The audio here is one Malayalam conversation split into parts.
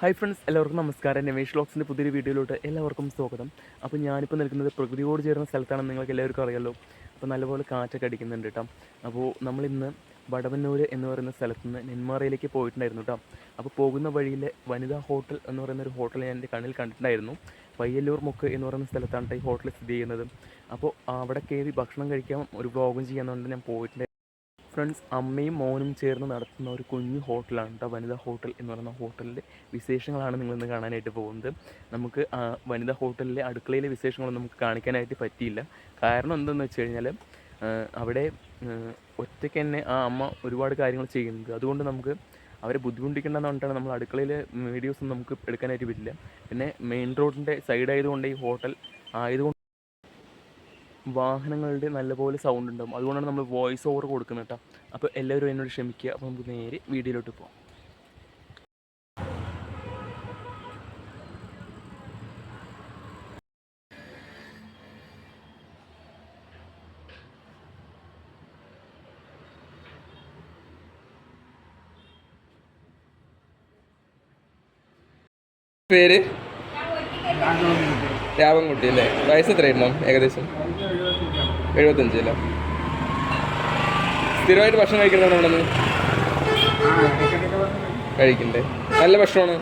ഹായ് ഫ്രണ്ട്സ് എല്ലാവർക്കും നമസ്കാരം. രമേഷ് ലോക്സിന്റെ പുതിയൊരു വീഡിയോയിലോട്ട് എല്ലാവർക്കും സ്വാഗതം. അപ്പോൾ ഞാനിപ്പോൾ നിൽക്കുന്നത് പ്രകൃതിയോട് ചേർന്ന സ്ഥലത്താണെന്ന് നിങ്ങൾക്ക് എല്ലാവർക്കും അറിയാമല്ലോ അപ്പോൾ നല്ലപോലെ കാറ്റൊക്കെ അടിക്കുന്നുണ്ട് കേട്ടോ. അപ്പോൾ നമ്മളിന്ന് വടവന്നൂർ എന്ന് പറയുന്ന സ്ഥലത്ത് നിന്ന് നെന്മാറയിലേക്ക് പോയിട്ടുണ്ടായിരുന്നു കേട്ടോ. അപ്പോൾ പോകുന്ന വഴിയിൽ വനിതാ ഹോട്ടൽ എന്ന് പറയുന്ന ഒരു ഹോട്ടൽ ഞാൻ എന്റെ കണ്ണിൽ കണ്ടിട്ടുണ്ടായിരുന്നു. പയ്യല്ലൂർ മുക്ക് എന്ന് പറയുന്ന സ്ഥലത്താണ് ഈ ഹോട്ടൽ സ്ഥിതി ചെയ്യുന്നത്. അപ്പോൾ അവിടെ കയറി ഭക്ഷണം കഴിക്കാൻ ഒരു വ്ളോഗും ചെയ്യാന്നുകൊണ്ട് ഞാൻ പോയിട്ടുണ്ട്. ഫ്രണ്ട്സ് അമ്മയും മോനും ചേർന്ന് നടത്തുന്ന ഒരു കുഞ്ഞു ഹോട്ടലാണ് കേട്ടോ വനിതാ ഹോട്ടൽ എന്ന് പറയുന്ന ഹോട്ടലിന്റെ വിശേഷങ്ങളാണ് നിങ്ങളിന്ന് കാണാനായിട്ട് പോകുന്നത്. നമുക്ക് വനിതാ ഹോട്ടലിലെ അടുക്കളയിലെ വിശേഷങ്ങളൊന്നും നമുക്ക് കാണിക്കാനായിട്ട് പറ്റിയില്ല. കാരണം എന്തെന്ന് വെച്ച് കഴിഞ്ഞാൽ അവിടെ ഒറ്റയ്ക്ക് തന്നെ ആ അമ്മ ഒരുപാട് കാര്യങ്ങൾ ചെയ്യുന്നത് അതുകൊണ്ട് നമുക്ക് അവരെ ബുദ്ധിമുട്ടിക്കേണ്ടെന്ന് പറഞ്ഞിട്ടാണ് നമ്മൾ അടുക്കളയിലെ വീഡിയോസ് നമുക്ക് എടുക്കാനായിട്ട് പറ്റില്ല. പിന്നെ മെയിൻ റോഡിന്റെ സൈഡ് ആയതുകൊണ്ട് ഈ ഹോട്ടൽ ആയതുകൊണ്ട് വാഹനങ്ങളുടെ നല്ലപോലെ സൗണ്ട് ഉണ്ടാവും. അതുകൊണ്ടാണ് നമ്മൾ വോയിസ് ഓവർ കൊടുക്കുന്നത് കേട്ടോ അപ്പോൾ എല്ലാവരും എന്നോട് ക്ഷമിക്കുക. അപ്പോൾ നമുക്ക് നേരെ വീഡിയോയിലോട്ട് പോകാം പേര്? രാമൻകുട്ടി അല്ലേ? വയസ്സ് എത്രയായിരുന്നു ഏകദേശം? എഴുപത്തഞ്ച് അല്ലേ സ്ഥിരമായിട്ട് ഭക്ഷണം കഴിക്കുന്നതാണ് അവിടെ നിന്ന്? കഴിക്കണ്ടേ? നല്ല ഭക്ഷണമാണ്.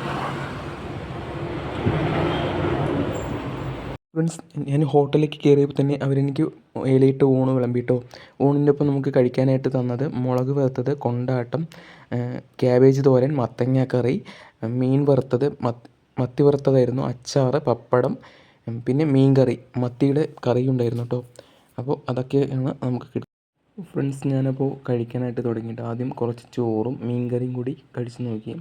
ഫ്രണ്ട്സ് ഞാൻ ഹോട്ടലിലേക്ക് കയറിയപ്പോൾ തന്നെ അവരെനിക്ക് ഇലയിട്ട് ഊണ് വിളമ്പിട്ടോ. ഊണിന്റെ ഒപ്പം നമുക്ക് കഴിക്കാനായിട്ട് തന്നത് മുളക് വറുത്തത് കൊണ്ടാട്ടം ക്യാബേജ് തോരൻ മത്തങ്ങ കറി മീൻ വറുത്തത് മത്തി വറുത്തതായിരുന്നു അച്ചാറ് പപ്പടം പിന്നെ മീൻ കറി മത്തിയുടെ കറി ഉണ്ടായിരുന്നു കേട്ടോ അപ്പോൾ അതൊക്കെയാണ് നമുക്ക് കിട്ടുന്നത് ഫ്രണ്ട്സ് ഞാനപ്പോൾ കഴിക്കാനായിട്ട് തുടങ്ങിയിട്ട് ആദ്യം കുറച്ച് ചോറും മീൻ കറിയും കൂടി കഴിച്ചു നോക്കി.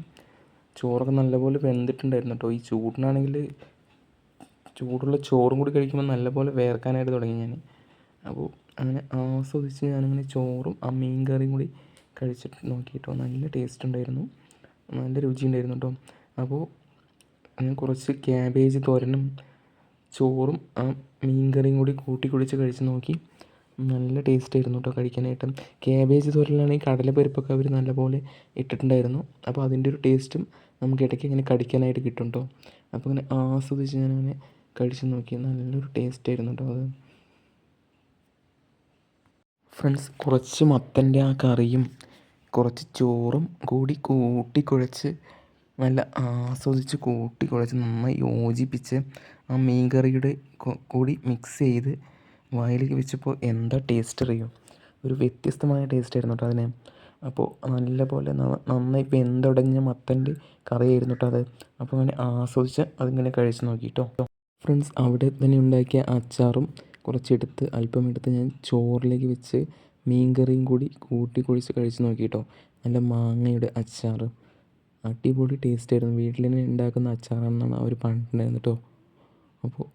ചോറൊക്കെ നല്ലപോലെ വെന്തിട്ടുണ്ടായിരുന്നു കേട്ടോ ഈ ചൂടിനാണെങ്കിൽ ചൂടുള്ള ചോറും കൂടി കഴിക്കുമ്പോൾ നല്ലപോലെ വേർക്കാനായിട്ട് തുടങ്ങി ഞാൻ അപ്പോൾ അങ്ങനെ ആസ്വദിച്ച് ഞാനിങ്ങനെ ചോറും ആ മീൻ കറിയും കൂടി കഴിച്ചിട്ട് നോക്കിയിട്ടോ നല്ല ടേസ്റ്റ് ഉണ്ടായിരുന്നു. നല്ല രുചി ഉണ്ടായിരുന്നു കേട്ടോ അപ്പോൾ ഞാൻ കുറച്ച് ക്യാബേജ് തോരനും ചോറും ആ മീൻ കറിയും കൂടി കൂട്ടി കുടിച്ച് കഴിച്ച് നോക്കി. നല്ല ടേസ്റ്റ് ആയിരുന്നു കേട്ടോ കഴിക്കാനായിട്ട്. ക്യാബേജ് തോരനിലാണെങ്കിൽ കടലപ്പരിപ്പൊക്കെ അവർ നല്ലപോലെ ഇട്ടിട്ടുണ്ടായിരുന്നു. അപ്പോൾ അതിന്റെ ഒരു ടേസ്റ്റും നമുക്ക് ഇടയ്ക്ക് ഇങ്ങനെ കടിക്കാനായിട്ട് കിട്ടും കേട്ടോ അപ്പോൾ ഇങ്ങനെ ആസ്വദിച്ച് ഞാനങ്ങനെ കഴിച്ച് നോക്കി. നല്ലൊരു ടേസ്റ്റ് ആയിരുന്നു കേട്ടോ അത്. ഫ്രണ്ട്സ് കുറച്ച് മത്തന്റെ ആ കറിയും കുറച്ച് ചോറും കൂടി കൂട്ടിക്കുഴച്ച് നല്ല ആസ്വദിച്ച് കൂട്ടിക്കുഴച്ച് നന്നായി യോജിപ്പിച്ച് ആ മീൻ കറിയുടെ കൂടി മിക്സ് ചെയ്ത് വായിലേക്ക് വെച്ചപ്പോൾ എന്താ ടേസ്റ്റ് അറിയോ? ഒരു വ്യത്യസ്തമായ ടേസ്റ്റ് ആയിരുന്നു കേട്ടോ അതിന്. അപ്പോൾ നല്ല പോലെ നന്നായി വെന്തുടഞ്ഞ മത്തന്റെ കറിയായിരുന്നു കേട്ടോ അത്. അപ്പോൾ അങ്ങനെ ആസ്വദിച്ച് അതിങ്ങനെ കഴിച്ച് നോക്കി കേട്ടോ ഫ്രണ്ട്സ് അവിടെ തന്നെ ഉണ്ടാക്കിയ അച്ചാറും കുറച്ചെടുത്ത് അല്പം എടുത്ത് ഞാൻ ചോറിലേക്ക് വെച്ച് മീൻ കറിയും കൂടി കൂട്ടി കുഴിച്ച് കഴിച്ച് നോക്കി കേട്ടോ നല്ല മാങ്ങയുടെ അച്ചാർ അടിപൊളി ടേസ്റ്റ് ആയിരുന്നു. വീട്ടിൽ തന്നെ ഉണ്ടാക്കുന്ന അച്ചാറാണെന്നാണ് അവർ പറഞ്ഞിട്ടുണ്ടായിരുന്നു കേട്ടോ അപ്പോൾ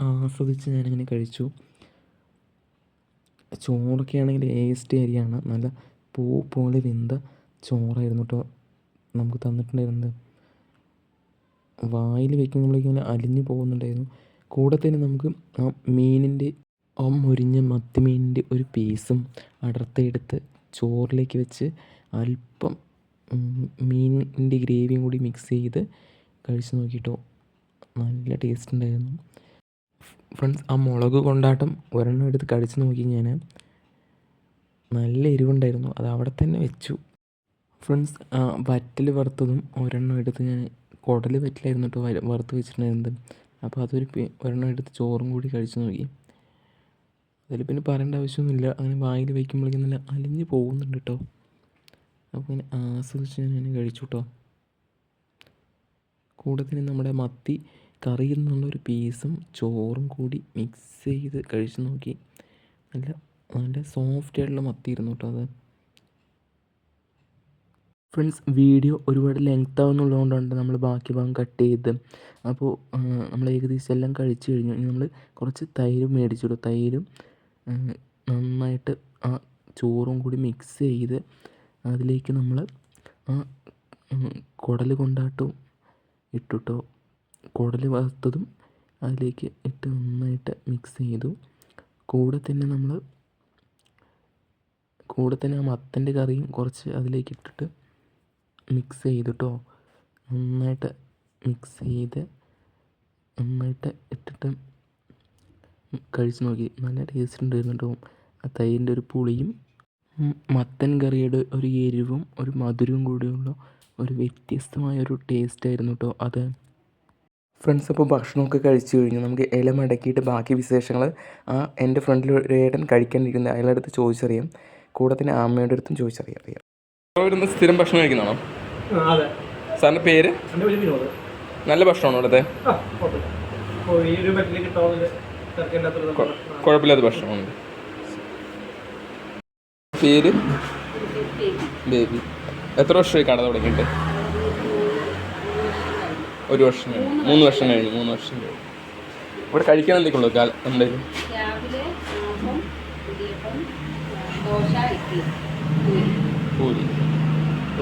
ആസ്വദിച്ച് ഞാനിങ്ങനെ കഴിച്ചു. ചോറൊക്കെ ആണെങ്കിൽ ടേസ്റ്റ് അരിയാണ്. നല്ല പൂ പോലെ വെന്ത ചോറായിരുന്നു കേട്ടോ നമുക്ക് തന്നിട്ടുണ്ടായിരുന്നത്. വായിൽ വെക്കുമ്പോഴേക്കും ഇങ്ങനെ അലിഞ്ഞു പോകുന്നുണ്ടായിരുന്നു. കൂടെ തന്നെ നമുക്ക് ആ മീനിന്റെ ആ മുരിഞ്ഞ മത്തി മീനിന്റെ ഒരു പീസും അടർത്തെടുത്ത് ചോറിലേക്ക് വെച്ച് അല്പം മീനിന്റെ ഗ്രേവിയും കൂടി മിക്സ് ചെയ്ത് കഴിച്ച് നോക്കിയിട്ടോ നല്ല ടേസ്റ്റ് ഉണ്ടായിരുന്നു. ഫ്രണ്ട്സ് ആ മുളക് കൊണ്ടാട്ടം ഒരെണ്ണം എടുത്ത് കടിച്ചു നോക്കി ഞാൻ. നല്ല എരിവുണ്ടായിരുന്നു. അത് അവിടെ തന്നെ വെച്ചു. ഫ്രണ്ട്സ് വറ്റൽ വറുത്തതും ഒരെണ്ണം എടുത്ത് ഞാൻ കുടൽ വറ്റിലായിരുന്നു കേട്ടോ വറുത്ത് വെച്ചിട്ടുണ്ടായിരുന്നത്. അപ്പോൾ അതൊരു ഒരെണ്ണം എടുത്ത് ചോറും കൂടി കഴിച്ചു നോക്കി. അതിൽ പിന്നെ പറയേണ്ട ആവശ്യമൊന്നുമില്ല. അങ്ങനെ വായിൽ വയ്ക്കുമ്പോഴേക്കും നല്ല അലിഞ്ഞു പോകുന്നുണ്ട് കേട്ടോ അപ്പോൾ ഇങ്ങനെ ആസ്വദിച്ച് ഞാൻ കഴിച്ചു കേട്ടോ കൂടെ തന്നെ നമ്മുടെ മത്തി കറിയിൽ നിന്നുള്ളൊരു പീസും ചോറും കൂടി മിക്സ് ചെയ്ത് കഴിച്ചു നോക്കി. നല്ല നല്ല സോഫ്റ്റ് ആയിട്ടുള്ള മത്തി ഇരുന്നു കേട്ടോ അത്. ഫ്രണ്ട്സ് വീഡിയോ ഒരുപാട് ലെങ്ത് ആവുന്നുള്ളതുകൊണ്ടാണ് നമ്മൾ ബാക്കി ഭാഗം കട്ട് ചെയ്ത്. അപ്പോൾ നമ്മൾ ഏകദേശം എല്ലാം കഴിച്ചു കഴിഞ്ഞു. നമ്മൾ കുറച്ച് തൈര് മേടിച്ചു തൈരും നന്നായിട്ട് ആ ചോറും കൂടി മിക്സ് ചെയ്ത് അതിലേക്ക് നമ്മൾ ആ കുടൽ കൊണ്ടാട്ടവും ഇട്ടിട്ടോ കുടൽ വറുത്തതും അതിലേക്ക് ഇട്ട് നന്നായിട്ട് മിക്സ് ചെയ്തു. കൂടെ തന്നെ നമ്മൾ കൂടെ തന്നെ ആ മത്തന്റെ കറിയും കുറച്ച് അതിലേക്ക് ഇട്ടിട്ട് മിക്സ് ചെയ്തിട്ടോ. നന്നായിട്ട് മിക്സ് ചെയ്ത് നന്നായിട്ട് ഇട്ടിട്ട് കഴിച്ച് നോക്കി. നല്ല ടേസ്റ്റ് ഉണ്ടായിരുന്നു കേട്ടോ ആ തൈരിന്റെ ഒരു പുളിയും മത്തൻ കറിയുടെ ഒരു എരിവും ഒരു മധുരവും കൂടിയുള്ള ഒരു വ്യത്യസ്തമായ ഒരു ടേസ്റ്റ് ആയിരുന്നു കേട്ടോ അത്. ഫ്രണ്ട്സ് അപ്പോൾ ഭക്ഷണമൊക്കെ കഴിച്ചു കഴിഞ്ഞു. നമുക്ക് ഇല മടക്കിയിട്ട് ബാക്കി വിശേഷങ്ങൾ ആ എന്റെ ഫ്രണ്ടിൽ ഒരു ഏട്ടൻ കഴിക്കാണ്ടിരിക്കുന്നത് അയാളുടെ അടുത്ത് ചോദിച്ചറിയാം. കൂടെ തന്നെ അമ്മയുടെ അടുത്തും ചോദിച്ചറിയാം അറിയാം. ഇവിടുന്ന് സ്ഥിരം ഭക്ഷണം കഴിക്കുന്നതാണോ? അതെ. സാറിന്റെ പേര്? എന്റെ പേര് വിനോദ്. നല്ല ഭക്ഷണമാണോ ഇവിടുത്തെ? കുഴപ്പമില്ലാത്ത കുഴപ്പമില്ല അപ്പോൾ ഈ ഒരു പറ്റിൽ കിട്ടാവുന്നതിൽ തിരക്കേണ്ടാത്തൊരു നമ്മൾ കുഴപ്പമില്ലാത്ത ഭക്ഷണമാണ് പേര്? ബേബി. എത്ര വർഷമായി കട തുടങ്ങിയിട്ട്? ഒരു വർഷം കഴിഞ്ഞു. മൂന്ന് വർഷം കഴിഞ്ഞു മൂന്ന് വർഷം കഴിഞ്ഞു. ഇവിടെ കഴിക്കാൻ കാല അപ്പം ഇടിയപ്പം ദോശ ഇഡ്ഡലി പൂരി.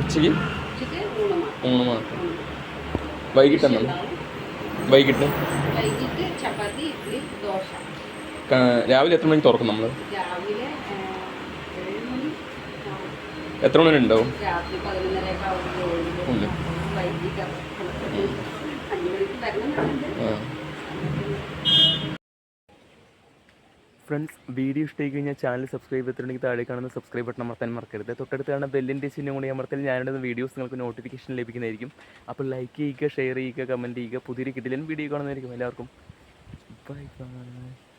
ഉച്ചയ്ക്ക്? ഊണ് മാത്രം. വൈകിട്ട് ഉണ്ടാവും. വൈകിട്ട്? രാവിലെ എത്ര മണിക്ക് തുറക്കും നമ്മൾ രാവിലെ എത്ര മണി വരെ ഉണ്ടാവും ഫ്രണ്ട്സ് വീഡിയോ ഇഷ്ടമായി കഴിഞ്ഞാൽ ചാനൽ സബ്സ്ക്രൈബ് ചെയ്തിട്ടുണ്ടെങ്കിൽ താഴെ കാണുന്ന സബ്സ്ക്രൈബ് ബട്ടൺ അമർത്താൻ മറക്കരുത്. തൊട്ടടുത്ത് കാണുന്ന ബെല്ലിന്റെ ചിഹ്നം കൂടി അമർത്തിയാൽ ഞാനിടുന്ന വീഡിയോസ് നിങ്ങൾക്ക് നോട്ടിഫിക്കേഷൻ ലഭിക്കുന്നതായിരിക്കും. അപ്പോൾ ലൈക്ക് ചെയ്യുക ഷെയർ ചെയ്യുക കമന്റ് ചെയ്യുക. പുതിയൊരു കിട്ടില്ല വീഡിയോ കാണുന്നതായിരിക്കും. എല്ലാവർക്കും ബൈ ബൈ